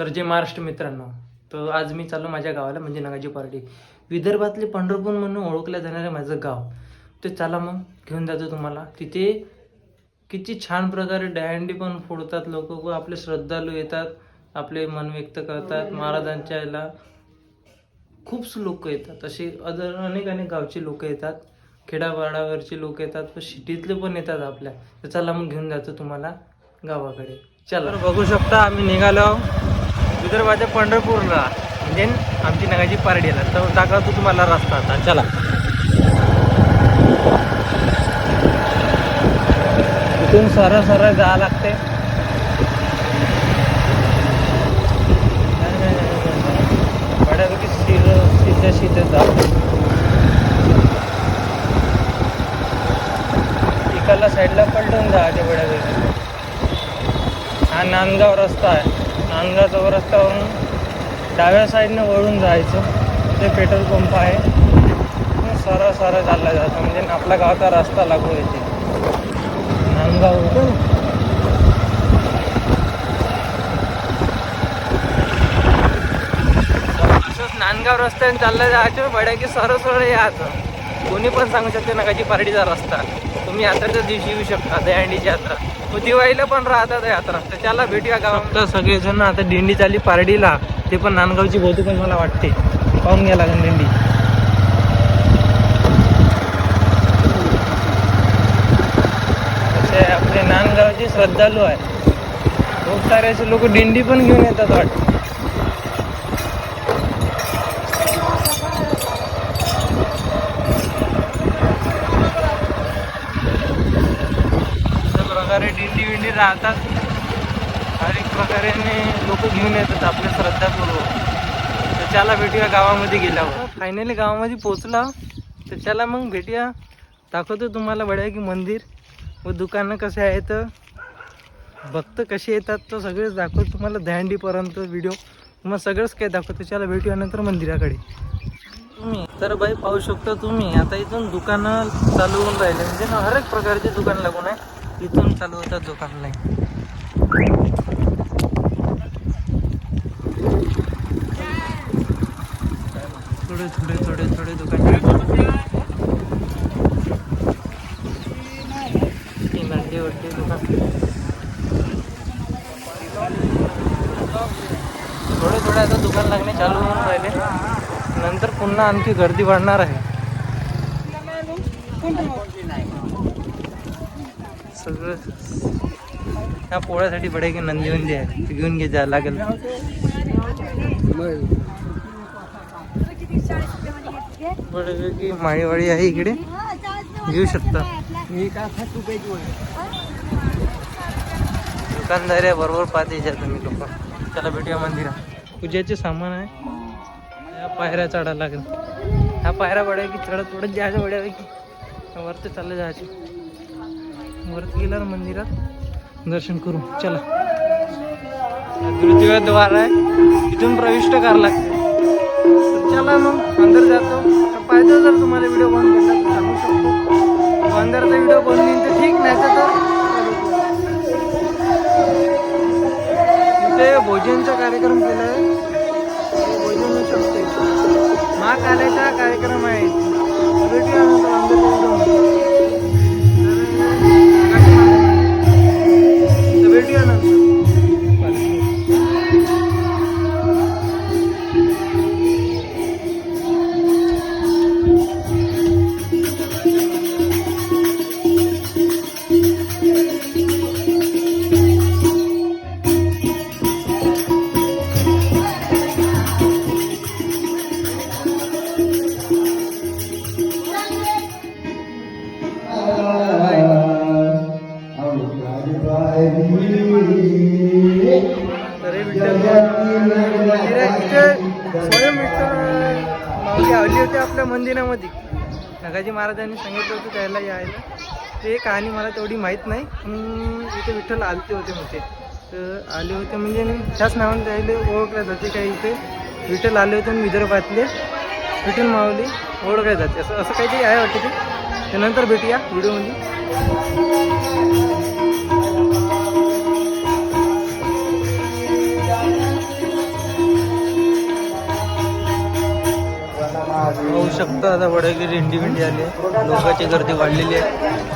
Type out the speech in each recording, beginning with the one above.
तर जे महाराष्ट्र मित्रांनो तर आज मी चाललो माझ्या गावाला म्हणजे नगाजी पार्टी. विदर्भातले पंढरपूर म्हणून ओळखलं जाणारं माझं गाव. ते चला मग घेऊन जातो तुम्हाला. तिथे किती छान प्रकारे डॅन्डी पण फोडतात लोक व आपले श्रद्धाळू येतात आपले मन व्यक्त करतात. महाराजांच्या याला खूप लोक येतात. असे अदर अनेक अनेक गावचे लोक येतात. खेडापाडावरचे लोक येतात व सिटीतले पण येतात आपल्या. तर चला मग घेऊन जातो तुम्हाला गावाकडे. चला. बघू शकता आम्ही निघालो विदर्भाच्या पंढरपूरला म्हणजे आमची नगाची पारडीला. तर दाखवतो तुम्हाला रस्ता आता. चला. इथून सरळ सरळ जावं लागते बऱ्यापैकी शिर सिधे सिधे जाऊ इकडल्या साईडला पलटून जायचे बऱ्यापैकी. हा नांदगाव रस्ता आहे. नांदगावचा रस्त्यावरून डाव्या साईडने वळून जायचं. ते पेट्रोल पंप आहे. सरळ सरळ चालला जातं. म्हणजे आपल्या गावाचा रस्ता लागू येते. नांदगाव असंच नांदगाव रस्त्याने चाललं जायचं. बड्या की सरळ सरळ यायचं कोणी पण सांगू शकते नकाची पार्टीचा रस्ता. तुम्ही यात्रेच्या दिवशी येऊ शकता दहीहंडीची यात्रा. तो दिवाळीला पण राहतात यात्रा. तर त्याला भेटूया गावात सगळेजण आता दिंडी चालली पारडीला ते पण नांदगावची बहुतेक मला वाटते. पाहून घ्या लागेल दिंडी. असे आपले नांदगावचे श्रद्धालू आहे. खूप सारे असे लोक दिंडी पण घेऊन येतात वाटतं. राहतात. हर एक प्रकारे लोक घेऊन येतात आपल्या श्रद्धापूर्वक. तर त्याला भेटूया गावामध्ये गेल्यावर. फायनली गावामध्ये पोचला तर त्याला मग भेटूया. दाखवतो तुम्हाला बड्या की मंदिर. व दुकानं कसे आहेत. भक्त कसे येतात. तर सगळेच दाखवतो तुम्हाला दहंडीपर्यंत व्हिडिओ मग सगळंच काय दाखवतो. त्याला भेटूया नंतर मंदिराकडे. तुम्ही तर बाई पाहू शकता तुम्ही आता इथून दुकानं चालू होऊन राहिले. म्हणजे हर एक प्रकारचे दुकान लागून आहे. इथून चालू होतात दुकान नाही थोडे थोडे थोडे थोडे दुकान हे नड्डे दुकान. थोडे थोडे आता दुकान लागणे चालू होऊन राहिले. नंतर पुन्हा आणखी गर्दी वाढणार आहे. सगळं. ह्या पोळ्यासाठी बडे की नंदी म्हणजे वंदी आहे ते घेऊन घे जा लागेल. बऱ्यापैकी माळीवाडी आहे इकडे. घेऊ शकता. दुकानदार आहे बरोबर पाहते तुम्ही लोक. त्याला भेटूया मंदिरात. पूजेचे सामान आहे. या पायऱ्या चढायला लागेल. ह्या पायऱ्या बड्या की चढत चढत जायचं बड्या की. वरती चाललं जायचे. वरती गेल्यावर मंदिरात दर्शन करू. चला. तृतीय द्वार आहे. इथून प्रविष्ट करा लागते. चला मग अंदर जातो. तर पाहिजे जर तुम्हाला व्हिडिओ बंद केला तर सांगू शकतो. अंदरचा व्हिडिओ बंद येईल तर ठीक नाही तर इथे भोजनचा कार्यक्रम केला आहे. भोजन होऊ शकते महाकाल्याचा कार्यक्रम आहे. स्वयं माऊली आवली होते आपल्या मंदिरामध्ये. नगाजी महाराजांनी सांगितलं होतं त्याला यायला. ते कहाणी मला तेवढी माहीत नाही. पण इथे विठ्ठल आलते होते होते तर आले होते म्हणजे त्याच नावाने त्याला ओळखल्या जाते काही इथे. विठ्ठल आले होते आणि विदर्भातले. विठ्ठल माऊली ओळखल्या जाते. असं असं काहीतरी आहे वाटतं ते. त्यानंतर भेटूया व्हिडिओमध्ये. शकता आता वडागिरी दिंडी बिंडी आली. आहे लोकांची गर्दी वाढलेली आहे.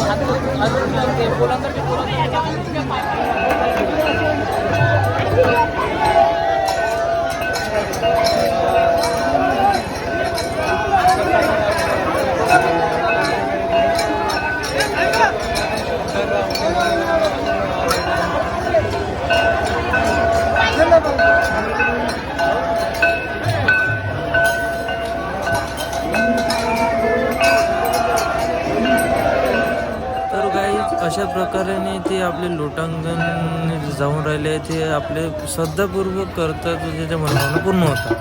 तर अशा प्रकारे ते आपले लोटांगण जाऊन राहिले. ते आपले श्रद्धापूर्वक करतात त्याच्या मनभावना पूर्ण होतात.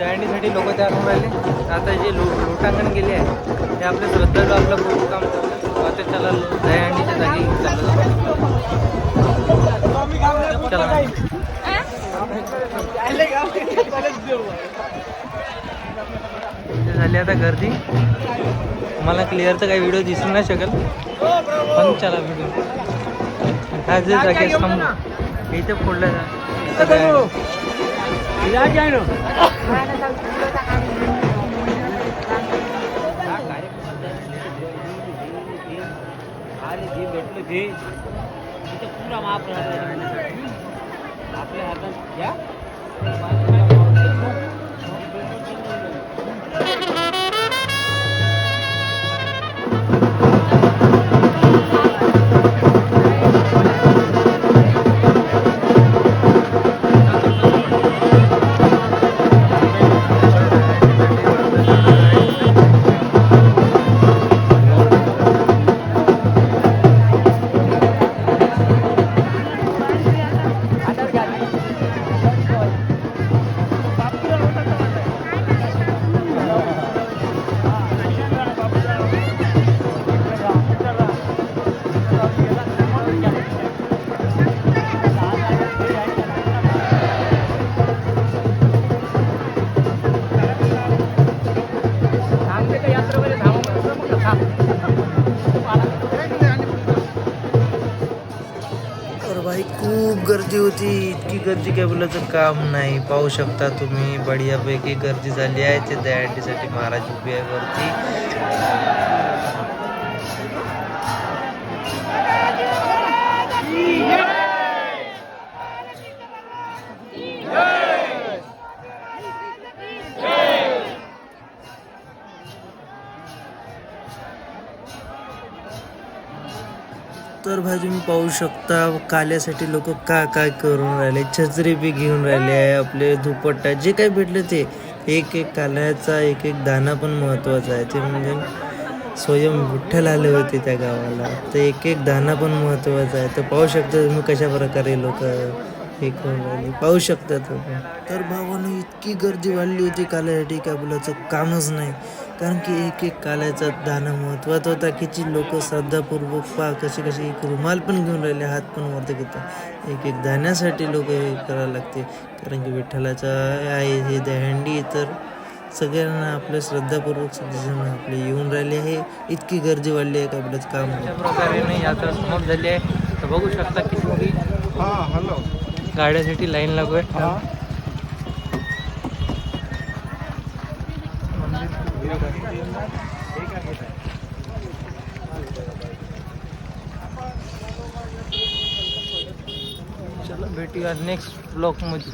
दहंडीसाठी लोक तयार होऊन राहिले. आता जे लो लोटांगण गेले आहे ते आपले श्रद्धाळू आपलं पूर्ण काम करतात. आता त्याला दहंडीच्या जागी चाललं. चला. झाली आता गर्दी. मला क्लिअर तर काही व्हिडिओ दिसू नाही शकत. पण चला व्हिडिओ काय जे जागेस थांबलो इथे फोडलं जा. तर भाई खूप गर्दी होती. इतकी गर्दी काय बोलायचं? काम नाही. पाहू शकता तुम्ही बढियापैकी गर्दी झाली आहे. ते दहंडीसाठी महाराज उभी आहे वरती. तर भाजी मी पाहू शकता काल्यासाठी लोक काय काय करून राहिले छत्री बी घेऊन राहिले आहे आपले दुपट्टा जे काही भेटले ते. एक एक काल्याचा एक एक दाना पण महत्त्वाचा आहे ते म्हणजे स्वयं विठ्ठल आले होते त्या गावाला तर एक एक दाना पण महत्त्वाचा आहे. तर पाहू शकता तुम्ही कशा प्रकारे लोक हे करून राहिले पाहू शकता तुम्ही. तर भावानं इतकी गर्दी वाढली होती काल्यासाठी काय बोलायचं कामच नाही. कारण की एक एक काल्याचा दाना महत्त्वाचा होता. किती लोक श्रद्धापूर्वक पा कसे कसे एक रुमाल पण घेऊन राहिले हात पण वरती घेतात एक एक दाण्यासाठी लोक हे करायला लागते. कारण की विठ्ठलाचा आहे हे दहंडी तर सगळ्यांना आपल्या श्रद्धापूर्वक सगळेजण आपले येऊन राहिले. आहे इतकी गर्दी वाढली आहे का आपल्याच काम अशा प्रकारे यात्रा समाप्त झाली आहे. तर बघू शकता की हा हॅलो गाड्यासाठी लाईन लागू आहे. चला भेटूया नेक्स्ट ब्लॉकमध्ये